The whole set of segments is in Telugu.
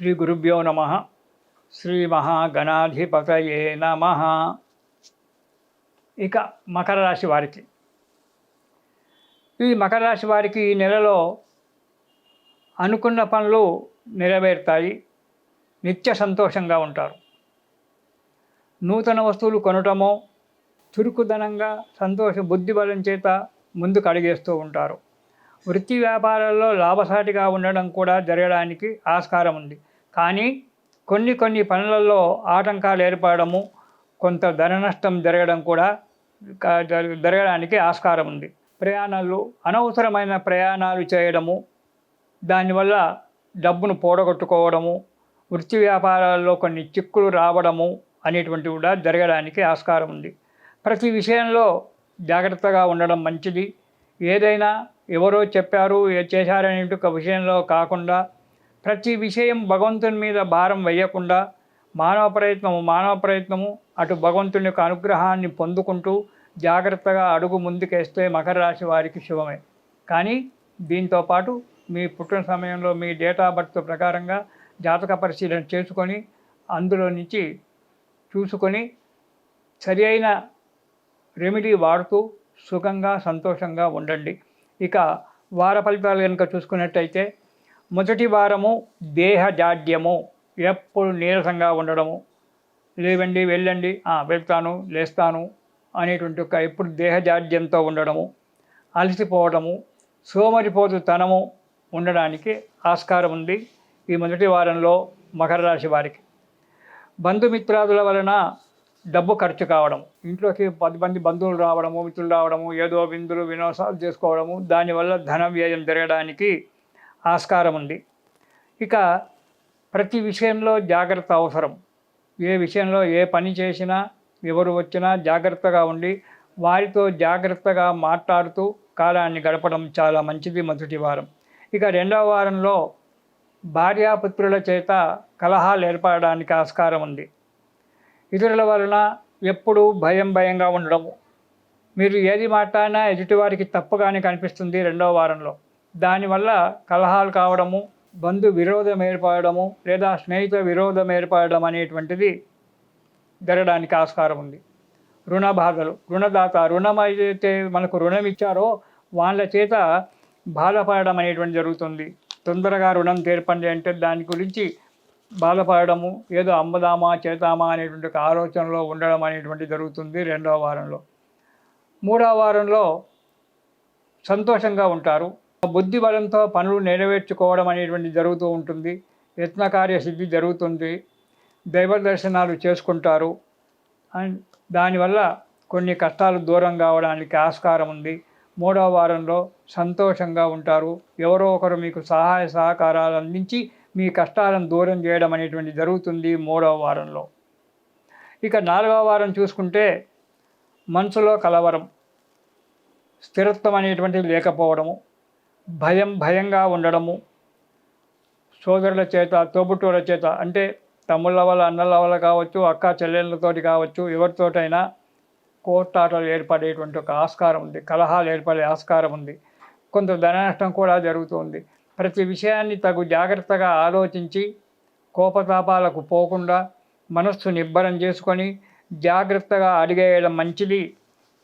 శ్రీ గురుభ్యో నమ శ్రీ మహాగణాధిపతయే నమ ఇక మకర రాశి వారికి. ఈ మకర రాశి వారికి ఈ నెలలో అనుకున్న పనులు నెరవేరుతాయి. నిత్య సంతోషంగా ఉంటారు. నూతన వస్తువులు కొనటమో చురుకుదనంగా సంతోష బుద్ధిబలం చేత ముందుకు అడిగేస్తూ ఉంటారు. వృత్తి వ్యాపారాల్లో లాభసాటిగా ఉండడం కూడా జరగడానికి ఆస్కారం ఉంది. కానీ కొన్ని కొన్ని పనులలో ఆటంకాలు ఏర్పడము కొంత ధన నష్టం జరగడం కూడా జరగ- జరగడానికి ఆస్కారం ఉంది. ప్రయాణాలు అనవసరమైన ప్రయాణాలు చేయడము దానివల్ల డబ్బును పోడగొట్టుకోవడము వృత్తి వ్యాపారాల్లో కొన్ని చిక్కులు రావడము అనేటువంటివి కూడా జరగడానికి ఆస్కారం ఉంది. ప్రతి విషయంలో జాగ్రత్తగా ఉండడం మంచిది. ఏదైనా ఎవరో చెప్పారు ఏ చేశారనే ఒక విషయంలో కాకుండా ప్రతి విషయం భగవంతుని మీద భారం వేయకుండా మానవ ప్రయత్నము మానవ ప్రయత్నము అటు భగవంతుని యొక్క అనుగ్రహాన్ని పొందుకుంటూ జాగ్రత్తగా అడుగు ముందుకేస్తే మకర రాశి వారికి శుభమే. కానీ దీంతో పాటు మీ పుట్టిన సమయంలో మీ డేట్ ఆఫ్ బర్త్ ప్రకారంగా జాతక పరిశీలన చేసుకొని అందులో నుంచి చూసుకొని సరి అయిన రెమెడీ వాడుతూ సుఖంగా సంతోషంగా ఉండండి. ఇక వార ఫలితాలు కనుక చూసుకున్నట్టయితే మొదటి వారము దేహ జాడ్యము ఎప్పుడు నీరసంగా ఉండడము. లేవండి వెళ్ళండి వెళ్తాను లేస్తాను అనేటువంటి ఒక ఎప్పుడు దేహజాడ్యంతో ఉండడము. అలసిపోవడము. సోమరిపోతు తనము ఉండడానికి ఆస్కారం ఉంది ఈ మొదటి వారంలో మకర రాశి వారికి. బంధుమిత్రాదుల వలన డబ్బు ఖర్చు కావడం. ఇంట్లోకి పది మంది బంధువులు రావడము మిత్రులు రావడము ఏదో విందులు వినోసాలు చేసుకోవడము. దానివల్ల ధన వ్యయం జరగడానికి ఆస్కారం ఉంది. ఇక ప్రతి విషయంలో జాగ్రత్త అవసరం. ఏ విషయంలో ఏ పని చేసినా ఎవరు వచ్చినా జాగ్రత్తగా ఉండి వారితో జాగ్రత్తగా మాట్లాడుతూ కాలాన్ని గడపడం చాలా మంచిది మొదటి వారం. ఇక రెండవ వారంలో భార్యాపుత్రుల చేత కలహాలు ఏర్పడడానికి ఆస్కారం ఉంది. ఇతరుల వలన ఎప్పుడూ భయం భయంగా ఉండడము. మీరు ఏది మాట్లాడినా ఎదుటివారికి తప్పుగానే కనిపిస్తుంది రెండవ వారంలో. దానివల్ల కలహాలు కావడము బంధు విరోధం ఏర్పడము లేదా స్నేహిత విరోధం ఏర్పడడం అనేటువంటిది జరగడానికి ఆస్కారం ఉంది. రుణ బాధలు రుణదాత రుణం అయితే మనకు రుణం ఇచ్చారో వాళ్ళ చేత బాధపడడం అనేటువంటి జరుగుతుంది. తొందరగా రుణం తీర్పండి అంటే దాని గురించి బాధపడము ఏదో అమ్మదామా చేతామా అనేటువంటి ఒక ఆలోచనలో ఉండడం అనేటువంటి జరుగుతుంది రెండవ వారంలో. మూడవ వారంలో సంతోషంగా ఉంటారు. బుద్ధి బలంతో పనులు నెరవేర్చుకోవడం అనేటువంటి జరుగుతూ ఉంటుంది. యత్నకార్య సిద్ధి జరుగుతుంది. దైవ దర్శనాలు చేసుకుంటారు. అండ్ దానివల్ల కొన్ని కష్టాలు దూరం కావడానికి ఆస్కారం ఉంది. మూడవ వారంలో సంతోషంగా ఉంటారు. ఎవరో ఒకరు మీకు సహాయ సహకారాలు అందించి మీ కష్టాలను దూరం చేయడం అనేటువంటి జరుగుతుంది మూడవ వారంలో. ఇక నాలుగవ వారం చూసుకుంటే మనసులో కలవరం స్థిరత్వం అనేటువంటిది లేకపోవడము భయం భయంగా ఉండడము. సోదరుల చేత తోబుట్టువుల చేత అంటే తమ్ముళ్ళ వల్ల అన్నల వల్ల కావచ్చు అక్క చెల్లెళ్ళతోటి కావచ్చు ఎవరితోటైనా కోర్టాటలు ఏర్పడేటువంటి ఒక ఆస్కారం ఉంది కలహాలు ఏర్పడే ఆస్కారం ఉంది. కొంత ధన నష్టం కూడా జరుగుతుంది. ప్రతి విషయాన్ని తగు జాగ్రత్తగా ఆలోచించి కోపతాపాలకు పోకుండా మనస్సు నిబ్బరం చేసుకొని జాగ్రత్తగా అడిగేయడం మంచిది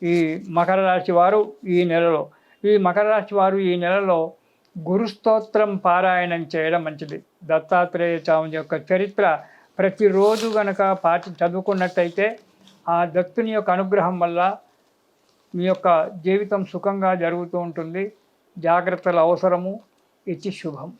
ఈ మకర రాశి వారు ఈ నెలలో. ఈ మకర రాశి వారు ఈ నెలలో గురుస్తోత్రం పారాయణం చేయడం మంచిది. దత్తాత్రేయ స్వామి యొక్క చరిత్ర ప్రతిరోజు గనక పాటి చదువుకున్నట్టయితే ఆ దత్తుని యొక్క అనుగ్రహం వల్ల మీ యొక్క జీవితం సుఖంగా జరుగుతూ ఉంటుంది. జాగ్రత్తల అవసరము. ఇచ్చి శుభం.